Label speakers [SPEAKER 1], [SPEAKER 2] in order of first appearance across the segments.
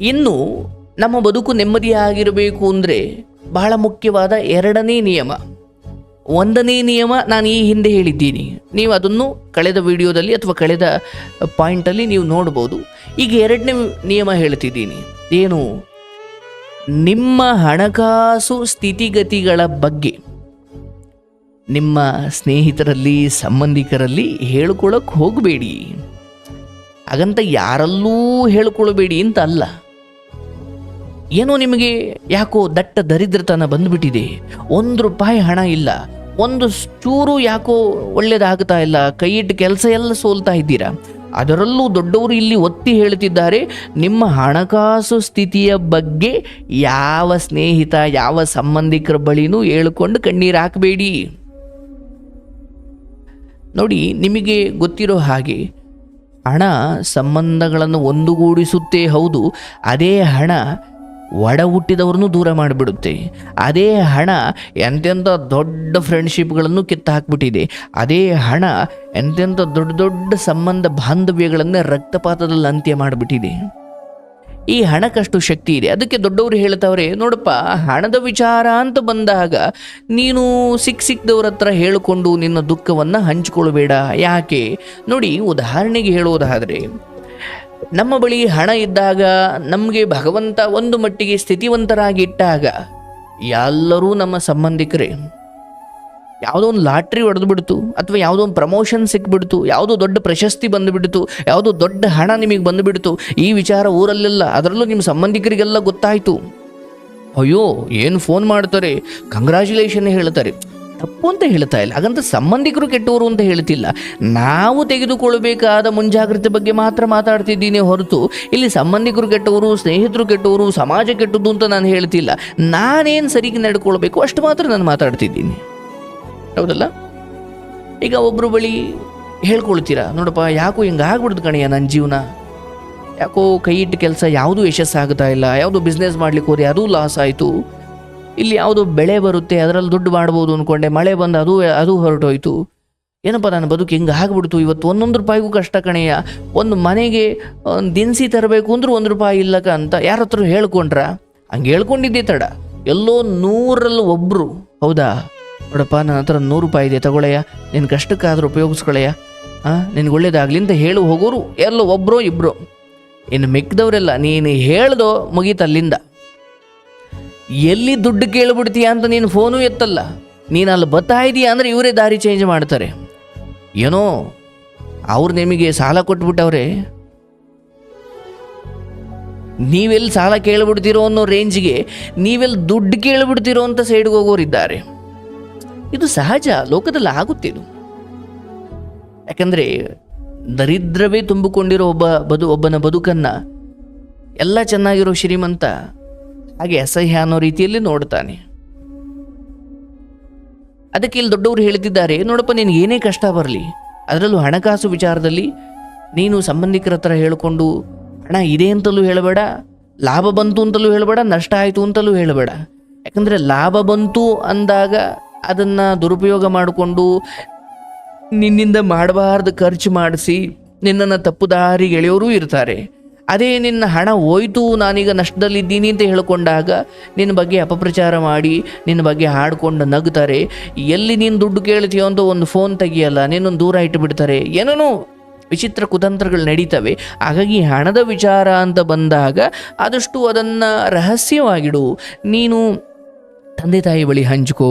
[SPEAKER 1] ಇನ್ನು ನಮ್ಮ ಬದುಕು ನೆಮ್ಮದಿಯಾಗಿರಬೇಕು ಅಂದರೆ ಬಹಳ ಮುಖ್ಯವಾದ ಎರಡನೇ ನಿಯಮ. ಒಂದನೇ ನಿಯಮ ನಾನು ಈ ಹಿಂದೆ ಹೇಳಿದ್ದೀನಿ. ನೀವು ಅದನ್ನು ಕಳೆದ ವಿಡಿಯೋದಲ್ಲಿ ಅಥವಾ ಕಳೆದ ಪಾಯಿಂಟಲ್ಲಿ ನೀವು ನೋಡ್ಬೋದು. ಈಗ ಎರಡನೇ ನಿಯಮ ಹೇಳ್ತಿದ್ದೀನಿ. ಏನು? ನಿಮ್ಮ ಹಣಕಾಸು ಸ್ಥಿತಿಗತಿಗಳ ಬಗ್ಗೆ. ನಿಮ್ಮ ಸ್ನೇಹಿತರಲ್ಲಿ, ಸಂಬಂಧಿಕರಲ್ಲಿ ಹೇಳ್ಕೊಳ್ಳೋಕೆ ಹೋಗಬೇಡಿ. ಹಾಗಂತ ಯಾರಲ್ಲೂ ಹೇಳ್ಕೊಳ್ಬೇಡಿ ಅಂತ ಅಲ್ಲ. ಏನೋ ನಿಮಗೆ ಯಾಕೋ ದಟ್ಟ ದರಿದ್ರತನ ಬಂದುಬಿಟ್ಟಿದೆ. ಒಂದು ರೂಪಾಯಿ ಹಣ ಇಲ್ಲ. ಒಂದು ಚೂರು ಯಾಕೋ ಒಳ್ಳೇದಾಗ್ತಾ ಇಲ್ಲ. ಕೈ ಇಟ್ಟು ಕೆಲಸ ಎಲ್ಲ ಸೋಲ್ತಾ ಇದ್ದೀರಾ? ಅದರಲ್ಲೂ ದೊಡ್ಡವರು ಇಲ್ಲಿ ಒತ್ತಿ ಹೇಳುತ್ತಿದ್ದಾರೆ, ನಿಮ್ಮ ಹಣಕಾಸು ಸ್ಥಿತಿಯ ಬಗ್ಗೆ ಯಾವ ಸ್ನೇಹಿತ, ಯಾವ ಸಂಬಂಧಿಕರ ಬಳಿನೂ ಹೇಳ್ಕೊಂಡು ಕಣ್ಣೀರು ಹಾಕಬೇಡಿ. ನೋಡಿ, ನಿಮಗೆ ಗೊತ್ತಿರೋ ಹಾಗೆ, ಹಣ ಸಂಬಂಧಗಳನ್ನು ಒಂದುಗೂಡಿಸುತ್ತೇ, ಹೌದು. ಅದೇ ಹಣ ಒಡ ಹುಟ್ಟಿದವ್ರನ್ನೂ ದೂರ ಮಾಡಿಬಿಡುತ್ತೆ. ಅದೇ ಹಣ ಎಂತೆಂಥ ದೊಡ್ಡ ಫ್ರೆಂಡ್ಶಿಪ್ಗಳನ್ನು ಕಿತ್ತು ಹಾಕ್ಬಿಟ್ಟಿದೆ ಅದೇ ಹಣ ಎಂತೆಂಥ ದೊಡ್ಡ ದೊಡ್ಡ ಸಂಬಂಧ ಬಾಂಧವ್ಯಗಳನ್ನು ರಕ್ತಪಾತದಲ್ಲಿ ಅಂತ್ಯ ಮಾಡಿಬಿಟ್ಟಿದೆ. ಈ ಹಣಕ್ಕಷ್ಟು ಶಕ್ತಿ ಇದೆ. ಅದಕ್ಕೆ ದೊಡ್ಡವರು ಹೇಳ್ತಾವ್ರೆ, ನೋಡಪ್ಪ, ಹಣದ ವಿಚಾರ ಅಂತ ಬಂದಾಗ ನೀನು ಸಿಕ್ಕ ಸಿಕ್ಕದವ್ರ ಹತ್ರ ಹೇಳಿಕೊಂಡು ನಿನ್ನ ದುಃಖವನ್ನು ಹಂಚಿಕೊಳ್ಬೇಡ. ಯಾಕೆ? ನೋಡಿ, ಉದಾಹರಣೆಗೆ ಹೇಳುವುದಾದರೆ ನಮ್ಮ ಬಳಿ ಹಣ ಇದ್ದಾಗ, ನಮಗೆ ಭಗವಂತ ಒಂದು ಮಟ್ಟಿಗೆ ಸ್ಥಿತಿವಂತರಾಗಿ ಇಟ್ಟಾಗ ಎಲ್ಲರೂ ನಮ್ಮ ಸಂಬಂಧಿಕರೇ, ಯಾವುದೋ ಒಂದು ಲಾಟ್ರಿ ಹೊಡೆದ್ಬಿಡ್ತು, ಅಥವಾ ಯಾವುದೋ ಒಂದು ಪ್ರಮೋಷನ್ ಸಿಕ್ಬಿಡ್ತು, ಯಾವುದೋ ದೊಡ್ಡ ಪ್ರಶಸ್ತಿ ಬಂದುಬಿಡ್ತು, ಯಾವುದೋ ದೊಡ್ಡ ಹಣ ನಿಮಗೆ ಬಂದುಬಿಡ್ತು, ಈ ವಿಚಾರ ಊರಲ್ಲೆಲ್ಲ, ಅದರಲ್ಲೂ ನಿಮ್ಮ ಸಂಬಂಧಿಕರಿಗೆಲ್ಲ ಗೊತ್ತಾಯಿತು. ಅಯ್ಯೋ, ಏನು ಫೋನ್ ಮಾಡ್ತಾರೆ? ಕಂಗ್ರ್ಯಾಚುಲೇಷನ್ ಹೇಳ್ತಾರೆ. ತಪ್ಪು ಅಂತ ಹೇಳ್ತಾ ಇಲ್ಲ. ಹಾಗಂತ ಸಂಬಂಧಿಕರು ಕೆಟ್ಟವರು ಅಂತ ಹೇಳ್ತಿಲ್ಲ. ನಾವು ತೆಗೆದುಕೊಳ್ಳಬೇಕಾದ ಮುಂಜಾಗ್ರತೆ ಬಗ್ಗೆ ಮಾತ್ರ ಮಾತಾಡ್ತಿದ್ದೀನಿ ಹೊರತು ಇಲ್ಲಿ ಸಂಬಂಧಿಕರು ಕೆಟ್ಟವರು, ಸ್ನೇಹಿತರು ಕೆಟ್ಟವರು, ಸಮಾಜ ಕೆಟ್ಟದ್ದು ಅಂತ ನಾನು ಹೇಳ್ತಿಲ್ಲ. ನಾನೇನು ಸರಿಗೆ ನಡ್ಕೊಳ್ಬೇಕು ಅಷ್ಟು ಮಾತ್ರ ನಾನು ಮಾತಾಡ್ತಿದ್ದೀನಿ. ಹೌದಲ್ಲ? ಈಗ ಒಬ್ಬರು ಬಳಿ ಹೇಳ್ಕೊಳ್ತೀರಾ, ನೋಡಪ್ಪ, ಯಾಕೋ ಹಿಂಗೆ ಆಗ್ಬಿಡ್ದು ಕಣಯ್ಯ ನನ್ನ ಜೀವನ. ಯಾಕೋ ಕೈ ಇಟ್ಟು ಕೆಲಸ ಯಾವುದೂ ಯಶಸ್ಸಾಗ್ತಾ ಇಲ್ಲ, ಯಾವುದೋ ಬಿಸ್ನೆಸ್ ಮಾಡ್ಲಿಕ್ಕೆ ಹೋದೆ ಅದೂ ಲಾಸ್ ಆಯಿತು. ಇಲ್ಲಿ ಯಾವುದೋ ಬೆಳೆ ಬರುತ್ತೆ, ಅದರಲ್ಲಿ ದುಡ್ಡು ಮಾಡ್ಬೋದು ಅಂದ್ಕೊಂಡೆ ಮಳೆ ಬಂದು ಅದು ಅದು ಹೊರಟೋಯ್ತು. ಏನಪ್ಪ ನನ್ನ ಬದುಕು ಹಿಂಗೆ ಆಗ್ಬಿಡ್ತು, ಇವತ್ತು ಒಂದೊಂದು ರೂಪಾಯಿಗೂ ಕಷ್ಟ ಕಣೆಯ ಒಂದು ಮನೆಗೆ ದಿನಸಿ ತರಬೇಕು ಅಂದ್ರೆ ಒಂದು ರೂಪಾಯಿ ಇಲ್ಲಕ ಅಂತ ಯಾರ ಹತ್ರ ಹೇಳ್ಕೊಂಡ್ರ? ಹಂಗೆ ಹೇಳ್ಕೊಂಡಿದ್ದೆ ತಡ. ಎಲ್ಲೋ ನೂರಲ್ಲಿ ಒಬ್ಬರು ಹೌದಾ? ನೋಡಪ್ಪ, ನನ್ನ ಹತ್ರ ನೂರು ರೂಪಾಯಿ ಇದೆ ತಗೊಳ್ಳಯ್ಯ ನಿನ್ನ ಕಷ್ಟಕ್ಕಾದ್ರೂ ಉಪಯೋಗಿಸ್ಕೊಳ್ಳಯ್ಯ ಹಾಂ ನಿನ್ಗೆ ಒಳ್ಳೇದಾಗಲಿ ಅಂತ ಹೇಳು ಹೋಗೋರು, ಎಲ್ಲೋ ಒಬ್ಬರೋ ಇಬ್ಬರು ಇನ್ನು ಮಿಕ್ಕಿದವರೆಲ್ಲ ನೀನು ಹೇಳ್ದೋ ಮುಗೀತಲ್ಲಿಂದ. ಎಲ್ಲಿ ದುಡ್ಡು ಕೇಳಿಬಿಡ್ತೀಯ ಅಂತ ನೀನು ಫೋನು ಎತ್ತಲ್ಲ. ನೀನು ಅಲ್ಲಿ ಬತ್ತಾ ಇದೀಯ ಅಂದರೆ ಇವರೇ ದಾರಿ ಚೇಂಜ್ ಮಾಡ್ತಾರೆ. ಏನೋ, ಅವ್ರು ನಿಮಗೆ ಸಾಲ ಕೊಟ್ಬಿಟ್ಟವ್ರೆ. ನೀವೆಲ್ಲಿ ಸಾಲ ಕೇಳಿಬಿಡ್ತೀರೋ ಅನ್ನೋ ರೇಂಜ್ಗೆ ನೀವೆಲ್ಲಿ ದುಡ್ಡು ಕೇಳಿಬಿಡ್ತೀರೋ ಅಂತ ಸೈಡ್ಗೆ ಹೋಗೋರಿದ್ದಾರೆ ಇದು ಸಹಜ, ಲೋಕದಲ್ಲಿ ಆಗುತ್ತಿದು ಯಾಕಂದರೆ ದರಿದ್ರವೇ ತುಂಬಿಕೊಂಡಿರೋ ಒಬ್ಬ ಬದು ಒಬ್ಬನ ಬದುಕನ್ನು ಎಲ್ಲ ಚೆನ್ನಾಗಿರೋ ಶ್ರೀಮಂತ ಹಾಗೆ ಅಸಹ್ಯ ಅನ್ನೋ ರೀತಿಯಲ್ಲಿ ನೋಡ್ತಾನೆ. ಅದಕ್ಕೆ ಇಲ್ಲಿ ದೊಡ್ಡವರು ಹೇಳ್ತಿದ್ದಾರೆ, ನೋಡಪ್ಪ ನಿನಗೆ ಏನೇ ಕಷ್ಟ ಬರಲಿ, ಅದರಲ್ಲೂ ಹಣಕಾಸು ವಿಚಾರದಲ್ಲಿ ನೀನು ಸಂಬಂಧಿಕರ ಹತ್ರ ಹೇಳಿಕೊಂಡು ಹಣ ಇದೆ ಅಂತಲೂ ಹೇಳಬೇಡ, ಲಾಭ ಬಂತು ಅಂತಲೂ ಹೇಳಬೇಡ, ನಷ್ಟ ಆಯಿತು ಅಂತಲೂ ಹೇಳಬೇಡ. ಯಾಕಂದರೆ ಲಾಭ ಬಂತು ಅಂದಾಗ ಅದನ್ನು ದುರುಪಯೋಗ ಮಾಡಿಕೊಂಡು ನಿನ್ನಿಂದ ಮಾಡಬಾರ್ದು ಖರ್ಚು ಮಾಡಿಸಿ ನಿನ್ನನ್ನು ತಪ್ಪು ದಾರಿ ಎಳೆಯೋರು ಇರ್ತಾರೆ. ಅದೇ ನಿನ್ನ ಹಣ ಹೋಯ್ತು, ನಾನೀಗ ನಷ್ಟದಲ್ಲಿದ್ದೀನಿ ಅಂತ ಹೇಳಿಕೊಂಡಾಗ ನಿನ್ನ ಬಗ್ಗೆ ಅಪಪ್ರಚಾರ ಮಾಡಿ, ನಿನ್ನ ಬಗ್ಗೆ ಹಾಡ್ಕೊಂಡು ನಗ್ತಾರೆ. ಎಲ್ಲಿ ನೀನು ದುಡ್ಡು ಕೇಳ್ತೀಯೋ ಅಂತ ಒಂದು ಫೋನ್ ತೆಗಿಯಲ್ಲ ನಿನ್ನೊಂದು ದೂರ ಇಟ್ಟುಬಿಡ್ತಾರೆ. ಏನೇನೋ ವಿಚಿತ್ರ ಕುತಂತ್ರಗಳು ನಡೀತವೆ. ಹಾಗಾಗಿ ಹಣದ ವಿಚಾರ ಅಂತ ಬಂದಾಗ ಆದಷ್ಟು ಅದನ್ನು ರಹಸ್ಯವಾಗಿಡು. ನೀನು ತಂದೆ ತಾಯಿ ಬಳಿ ಹಂಚ್ಕೋ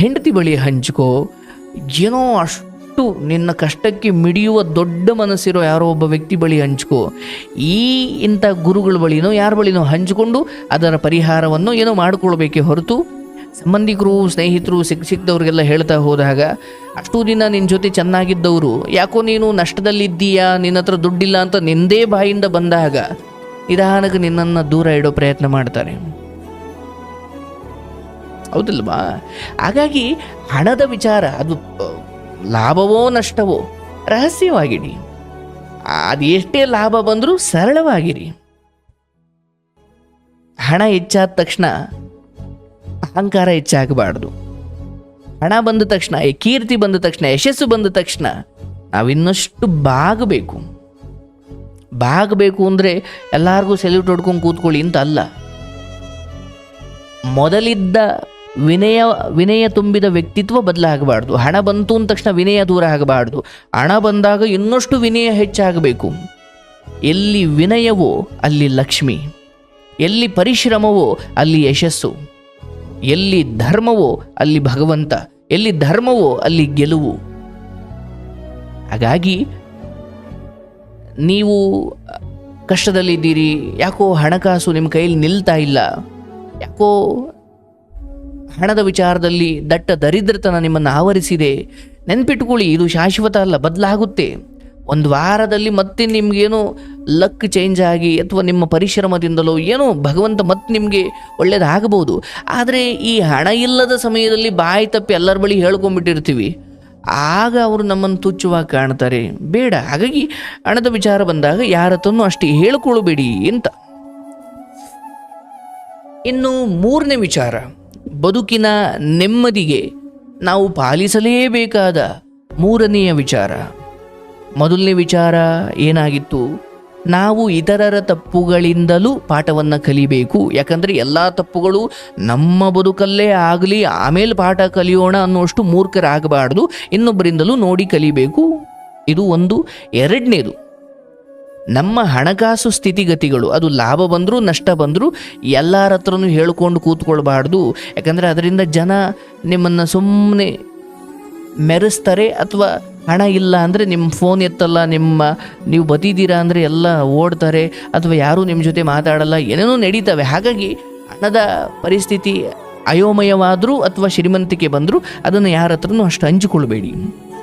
[SPEAKER 1] ಹೆಂಡತಿ ಬಳಿ ಹಂಚ್ಕೋ, ಏನೋ ಅಷ್ಟು ನಿನ್ನ ಕಷ್ಟಕ್ಕೆ ಮಿಡಿಯುವ ದೊಡ್ಡ ಮನಸ್ಸಿರೋ ಯಾರೋ ಒಬ್ಬ ವ್ಯಕ್ತಿ ಬಳಿ ಹಂಚ್ಕೋ. ಈ ಇಂಥ ಗುರುಗಳ ಬಳಿನೋ ಯಾರ ಬಳಿನೋ ಹಂಚಿಕೊಂಡು ಅದರ ಪರಿಹಾರವನ್ನು ಏನೋ ಮಾಡಿಕೊಳ್ಬೇಕೇ ಹೊರತು ಸಂಬಂಧಿಕರು, ಸ್ನೇಹಿತರು, ಸಿಕ್ ಸಿಕ್ಕಿದವ್ರಿಗೆಲ್ಲ ಹೇಳ್ತಾ ಹೋದಾಗ ಅಷ್ಟು ದಿನ ನಿನ್ನ ಜೊತೆ ಚೆನ್ನಾಗಿದ್ದವರು, ಯಾಕೋ ನೀನು ನಷ್ಟದಲ್ಲಿದ್ದೀಯಾ, ನಿನ್ನ ಹತ್ರ ದುಡ್ಡಿಲ್ಲ ಅಂತ ನಿಂದೇ ಬಾಯಿಂದ ಬಂದಾಗ ನಿಧಾನಕ್ಕೆ ನಿನ್ನನ್ನು ದೂರ ಇಡೋ ಪ್ರಯತ್ನ ಮಾಡ್ತಾರೆ. ಹೌದಲ್ವಾ? ಹಾಗಾಗಿ ಹಣದ ವಿಚಾರ ಅದು ಲಾಭವೋ ನಷ್ಟವೋ? ರಹಸ್ಯವಾಗಿಡಿ ಅದೆಷ್ಟೇ ಲಾಭ ಬಂದರೂ ಸರಳವಾಗಿರಿ. ಹಣ ಹೆಚ್ಚಾದ ತಕ್ಷಣ ಅಹಂಕಾರ ಹೆಚ್ಚಾಗಬಾರ್ದು. ಹಣ ಬಂದ ತಕ್ಷಣ, ಈ ಕೀರ್ತಿ ಬಂದ ತಕ್ಷಣ, ಯಶಸ್ಸು ಬಂದ ತಕ್ಷಣ ನಾವಿನ್ನಷ್ಟು ಬಾಗಬೇಕು. ಬಾಗಬೇಕು ಅಂದರೆ ಎಲ್ಲರಿಗೂ ಸೆಲ್ಯೂಟ್ ಹೊಡ್ಕೊಂಡು ಕೂತ್ಕೊಳ್ಳಿ ಅಂತ ಅಲ್ಲ. ಮೊದಲಿದ್ದ ವಿನಯ ವಿನಯ ತುಂಬಿದ ವ್ಯಕ್ತಿತ್ವ ಬದಲಾಗಬಾರ್ದು. ಹಣ ಬಂತು ಅಂದ ತಕ್ಷಣ ವಿನಯ ದೂರ ಆಗಬಾರ್ದು. ಹಣ ಬಂದಾಗ ಇನ್ನಷ್ಟು ವಿನಯ ಹೆಚ್ಚಾಗಬೇಕು. ಎಲ್ಲಿ ವಿನಯವೋ ಅಲ್ಲಿ ಲಕ್ಷ್ಮಿ. ಎಲ್ಲಿ ಪರಿಶ್ರಮವೋ ಅಲ್ಲಿ ಯಶಸ್ಸು. ಎಲ್ಲಿ ಧರ್ಮವೋ ಅಲ್ಲಿ ಭಗವಂತ. ಎಲ್ಲಿ ಧರ್ಮವೋ ಅಲ್ಲಿ ಗೆಲುವು. ಹಾಗಾಗಿ ನೀವು ಕಷ್ಟದಲ್ಲಿದ್ದೀರಿ. ಯಾಕೋ ಹಣಕಾಸು ನಿಮ್ಮ ಕೈಯಲ್ಲಿ ನಿಲ್ತಾ ಇಲ್ಲ. ಯಾಕೋ ಹಣದ ವಿಚಾರದಲ್ಲಿ ದಟ್ಟ ದರಿದ್ರತನ ನಿಮ್ಮನ್ನು ಆವರಿಸಿದೆ. ನೆನ್ಪಿಟ್ಕೊಳ್ಳಿ, ಇದು ಶಾಶ್ವತ ಅಲ್ಲ, ಬದಲಾಗುತ್ತೆ. ಒಂದು ವಾರದಲ್ಲಿ ಮತ್ತೆ ನಿಮಗೇನೋ ಲಕ್ ಚೇಂಜ್ ಆಗಿ ಅಥವಾ ನಿಮ್ಮ ಪರಿಶ್ರಮದಿಂದಲೋ ಏನೋ ಭಗವಂತ ಮತ್ತೆ ನಿಮಗೆ ಒಳ್ಳೇದಾಗಬಹುದು. ಆದರೆ ಈ ಹಣ ಇಲ್ಲದ ಸಮಯದಲ್ಲಿ ಬಾಯಿ ತಪ್ಪಿ ಎಲ್ಲರ ಬಳಿ ಹೇಳ್ಕೊಂಡ್ಬಿಟ್ಟಿರ್ತೀವಿ. ಆಗ ಅವರು ನಮ್ಮನ್ನು ತುಚ್ಛವಾಗಿ ಕಾಣ್ತಾರೆ. ಬೇಡ, ಹಾಗಾಗಿ ಹಣದ ವಿಚಾರ ಬಂದಾಗ ಯಾರ ಹತ್ರನೂ ಅಷ್ಟೇ ಹೇಳ್ಕೊಳ್ಬೇಡಿ ಅಂತ. ಇನ್ನು ಮೂರನೇ ವಿಚಾರ. ಬದುಕಿನ ನೆಮ್ಮದಿಗೆ ನಾವು ಪಾಲಿಸಲೇಬೇಕಾದ ಮೂರನೆಯ ವಿಚಾರ. ಮೊದಲನೇ ವಿಚಾರ ಏನಾಗಿತ್ತು? ನಾವು ಇತರರ ತಪ್ಪುಗಳಿಂದಲೂ ಪಾಠವನ್ನು ಕಲಿಬೇಕು. ಯಾಕಂದರೆ ಎಲ್ಲ ತಪ್ಪುಗಳು ನಮ್ಮ ಬದುಕಲ್ಲೇ ಆಗಲಿ, ಆಮೇಲೆ ಪಾಠ ಕಲಿಯೋಣ ಅನ್ನುವಷ್ಟು ಮೂರ್ಖರಾಗಬಾರ್ದು. ಇನ್ನೊಬ್ಬರಿಂದಲೂ ನೋಡಿ ಕಲಿಬೇಕು. ಇದು ಒಂದು. ಎರಡನೇದು. ನಮ್ಮ ಹಣಕಾಸು ಸ್ಥಿತಿಗತಿಗಳು, ಅದು ಲಾಭ ಬಂದರೂ ನಷ್ಟ ಬಂದರೂ ಎಲ್ಲರ ಹತ್ರನೂ ಹೇಳ್ಕೊಂಡು ಕೂತ್ಕೊಳ್ಬಾರ್ದು. ಯಾಕಂದರೆ ಅದರಿಂದ ಜನ ನಿಮ್ಮನ್ನು ಸುಮ್ಮನೆ ಮೆರೆಸ್ತಾರೆ ಅಥವಾ ಹಣ ಇಲ್ಲ ಅಂದರೆ ನಿಮ್ಮ ಫೋನ್ ಎತ್ತಲ್ಲ, ನಿಮ್ಮ ನೀವು ಬದಿದ್ದೀರಾ ಅಂದರೆ ಎಲ್ಲ ಓಡ್ತಾರೆ ಅಥವಾ ಯಾರೂ ನಿಮ್ಮ ಜೊತೆ ಮಾತಾಡಲ್ಲ, ಏನೇನೋ ನಡೀತವೆ. ಹಾಗಾಗಿ ಹಣದ ಪರಿಸ್ಥಿತಿ ಅಯೋಮಯವಾದರೂ ಅಥವಾ ಶ್ರೀಮಂತಿಕೆ ಬಂದರೂ ಅದನ್ನು ಯಾರ ಹತ್ರನೂ ಅಷ್ಟು ಹಂಚಿಕೊಳ್ಬೇಡಿ.